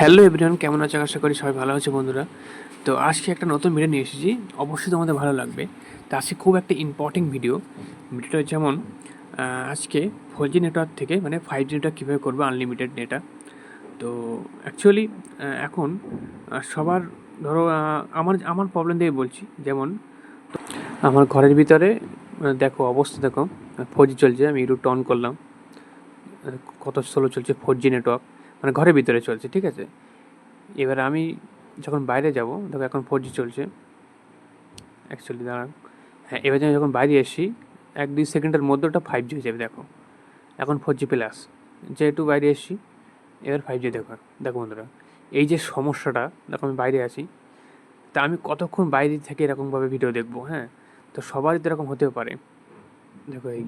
Hello everyone, কেমন আছে? আশা করি সবাই ভালো আছে বন্ধুরা। তো আজকে একটা নতুন ভিডিও নিয়ে এসেছি। অবশ্যই তোমাদের ভালো লাগবে। তো আজকে খুব একটা ইম্পর্টেন্ট ভিডিও ভিডিওটা যেমন আজকে ফোর জি নেটওয়ার্ক থেকে মানে ফাইভ জি নেটওয়ার্ক কীভাবে করব আনলিমিটেড নেটা তো অ্যাকচুয়ালি এখন সবার, ধরো আমার আমার প্রবলেম দিয়ে বলছি। যেমন, আমার ঘরের ভিতরে দেখো, অবস্থা দেখো। ফোর জি চলছে, আমি ইউটিউবটা অন করলাম। কত স্লো চলছে ফোর জি নেটওয়ার্ক মানে ঘরের ভিতরে চলছে, ঠিক আছে? এবার আমি যখন বাইরে যাব, দেখো এখন ফোর জি চলছে। অ্যাকচুয়ালি দাঁড়ান হ্যাঁ এবার আমি যখন বাইরে এসি এক দুই সেকেন্ডের মধ্যে ওটা ফাইভ জি হয়ে যাবে, দেখো। এখন ফোর জি প্লাস যেহেতু বাইরে এসছি, এবার ফাইভ জি দেখো দেখো বন্ধুরা। এই যে সমস্যাটা, দেখো আমি বাইরে আছি। তা আমি কতক্ষণ বাইরে থেকে এরকমভাবে ভিডিও দেখব হ্যাঁ? তো সবারই তো এরকম হতেও পারে। দেখো এই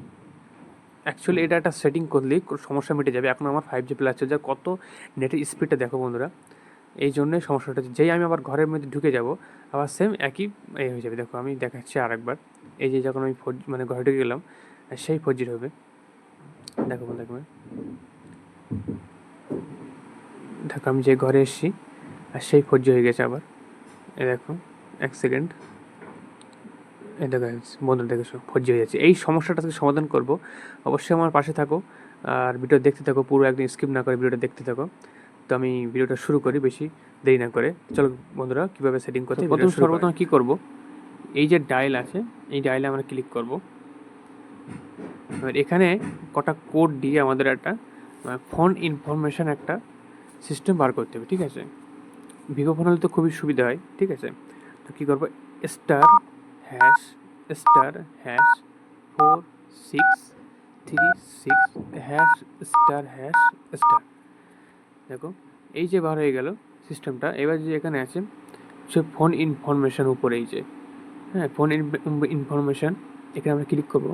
অ্যাকচুয়ালি এটা একটা সেটিং করলেই সমস্যা মিটে যাবে। এখন আমার ফাইভ জি প্লাস চলছে আর কত নেটের স্পিডটা দেখো বন্ধুরা। এই জন্যই সমস্যাটা হচ্ছে যেই আমি আবার ঘরের মধ্যে ঢুকে যাব আবার সেম একই এই হয়ে যাবে। দেখো আমি দেখাচ্ছি আরেকবার। এই যে যখন আমি ফোর মানে ঘরে ঢুকে গেলাম সেই ফোর জির হবে। দেখো বন্ধু দেখো দেখো আমি যে ঘরে এসেছি আর সেই ফোর জি হয়ে গেছে আবার। এ দেখো এক সেকেন্ড এই দেখো বন্ধু দেখেছ ফোর জি হয়ে যাচ্ছে। এই সমস্যাটা থেকে সমাধান করব। অবশ্যই আমার পাশে থাকো আর ভিডিও দেখতে থাকো পুরো একদিন স্কিপ না করে ভিডিওটা দেখতে থাকো। তো আমি ভিডিওটা শুরু করি বেশি দেরি না করে। চলো বন্ধুরা কীভাবে সেটিং করতে প্রথম সর্বপ্রথম কী করব? এই যে ডায়াল আছে এই ডায়ালে আমরা ক্লিক করব। এবার এখানে কটা কোড দিয়ে আমাদের একটা ফোন ইনফরমেশন একটা সিস্টেম বার করতে হবে ঠিক আছে? ভিভো ফোন হলে তো খুবই সুবিধা হয় ঠিক আছে? তো কী করব? Star hash star hash four six three six hash star hash star দেখো, এই যে বার হয়ে গেল সিস্টেমটা এবার যে এখানে আছে সে ফোন ইনফরমেশন উপরে এই যে হ্যাঁ ফোন ইনফরমেশন এখানে আমরা ক্লিক করব।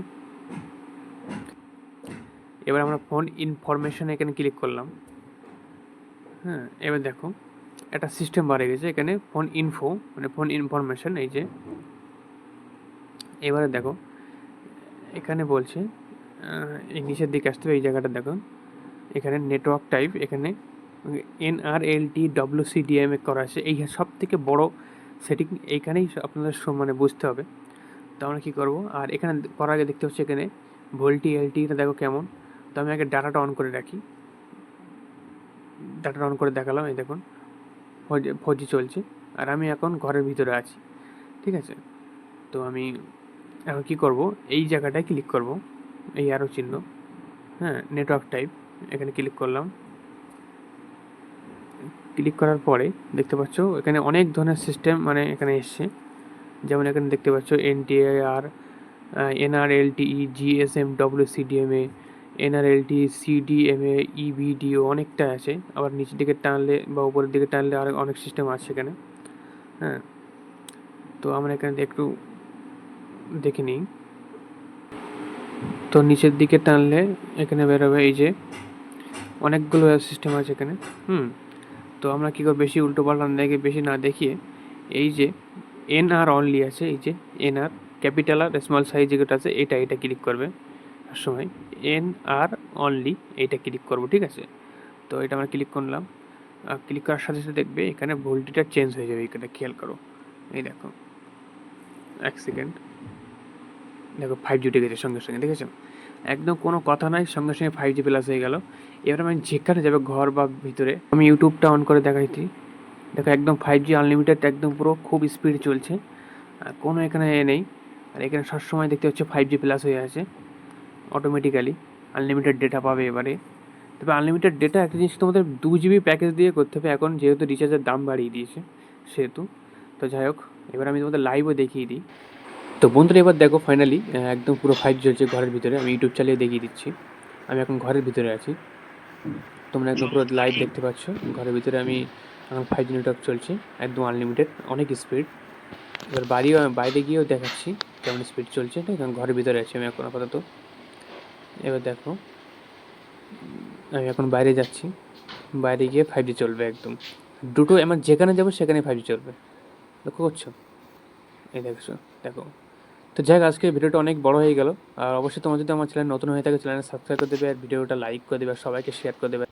এবার আমরা ফোন ইনফরমেশন এখানে ক্লিক করলাম। হ্যাঁ এবার দেখো, একটা সিস্টেম হয়ে গেছে, এখানে ফোন ইনফো মানে ফোন ইনফরমেশন এই যে এবারে দেখো, এখানে বলছে এই নিচের দিকে আসতে হবে, এই জায়গাটা দেখো। এখানে নেটওয়ার্ক টাইপ এখানে এনআরএলটি ডব্লিউসিডিএমএ করা আছে। এই সব থেকে বড় সেটিং এইখানেই আপনাদের মানে বুঝতে হবে। তো আমরা কী করব? আর এখানে করার আগে দেখতে হচ্ছে এখানে ভোল্টি এলটিটা দেখো কেমন। তো আমি আগে ডাটাটা অন করে রাখি। ডাটাটা অন করে দেখালাম, এই দেখুন। ফোর জি চলছে। আর আমি এখন ঘরের ভিতরে আছি। ঠিক আছে? তো আমি এখন কী করব? এই জায়গাটায় ক্লিক করব। এই আরও চিহ্ন। হ্যাঁ নেটওয়ার্ক টাইপ এখানে ক্লিক করলাম। ক্লিক করার পরে দেখতে পাচ্ছ, এখানে অনেক ধরনের সিস্টেম মানে এখানে এসছে। যেমন এখানে দেখতে পাচ্ছ NTR NR LTE GSM WCDMA NR LT CDMA EVDO অনেকটা আছে। আবার নিচের দিকে টানলে বা উপরের দিকে টানলে আর অনেক সিস্টেম আছে এখানে। হ্যাঁ তো আমরা এখানে একটু দেখে নিই। তো নিচের দিকে টানলে এখানে বেরোবে এই যে অনেকগুলো সিস্টেম আছে এখানে, হুম? তো আমরা কী করব, বেশি উল্টো পাল্টা দেখে, বেশি না দেখিয়ে এই যে এন আর অনলি আছে, এই যে N R capital R small size যেটা আছে, এটা এটা ক্লিক করবে। সময় এন আর অনলি এইটা ক্লিক করব, ঠিক আছে? তো এটা আমরা ক্লিক করলাম। ক্লিক করার সাথে সাথে দেখবে এখানে ভোল্টেজটা চেঞ্জ হয়ে যাবে এখানে খেয়াল করো। এই দেখো, এক সেকেন্ড দেখো ফাইভ জি উঠে গেছে সঙ্গে সঙ্গে দেখেছ একদম কোনো কথা নাই, সঙ্গে সঙ্গে ফাইভ জি প্লাস হয়ে গেল। এবার আমি যেখানে যাবে ঘর বা ভিতরে, আমি ইউটিউবটা অন করে দেখাইছি। দেখো একদম ফাইভ জি আনলিমিটেড একদম পুরো খুব স্পিড চলছে। আর কোনো এখানে এ নেই। আর এখানে সবসময় দেখতে হচ্ছে ফাইভ জি প্লাস হয়ে আছে অটোমেটিক্যালি আনলিমিটেড ডেটা পাবে এবারে। তবে আনলিমিটেড ডেটা একটা জিনিস তোমাদের দু জিবি প্যাকেজ দিয়ে করতে হবে। এখন যেহেতু রিচার্জের দাম বাড়িয়ে দিয়েছে, সেহেতু। তো যাই হোক, এবার আমি তোমাদের লাইভও দেখিয়ে দিই। তো বন্ধুরা, এবার দেখো ফাইনালি একদম পুরো ফাইভ জি চলছে ঘরের ভিতরে। আমি ইউটিউব চালিয়ে দেখিয়ে দিচ্ছি। আমি এখন ঘরের ভিতরে আছি। তোমরা একদম পুরো লাইভ দেখতে পাচ্ছ। ঘরের ভিতরে আমি এখন ফাইভ জি নেটওয়ার্ক চলছে, একদম আনলিমিটেড অনেক স্পিড এবার বাড়িও, বাইরে গিয়েও দেখাচ্ছি কেমন স্পিড চলছে। আছে ঘরের ভিতরে আছি আমি এখন আপাতত। এবার দেখো, আমি এখন বাইরে যাচ্ছি। বাইরে গিয়ে ফাইভ জি চলবে একদম। দুটো আমার যেখানে যাব সেখানে ফাইভ জি চলবে। লক্ষ্য করছ? এই দেখছ, দেখো। তো যাই হোক, আজকে ভিডিওটা অনেক বড় হয়ে গেল। আর অবশ্যই তোমার যদি আমার চ্যানেল নতুন হয়ে থাকে চ্যানেল সাবস্ক্রাইব করে দেবে আর ভিডিওটা লাইক করে দেবে, আর সবাইকে শেয়ার করে দেবে।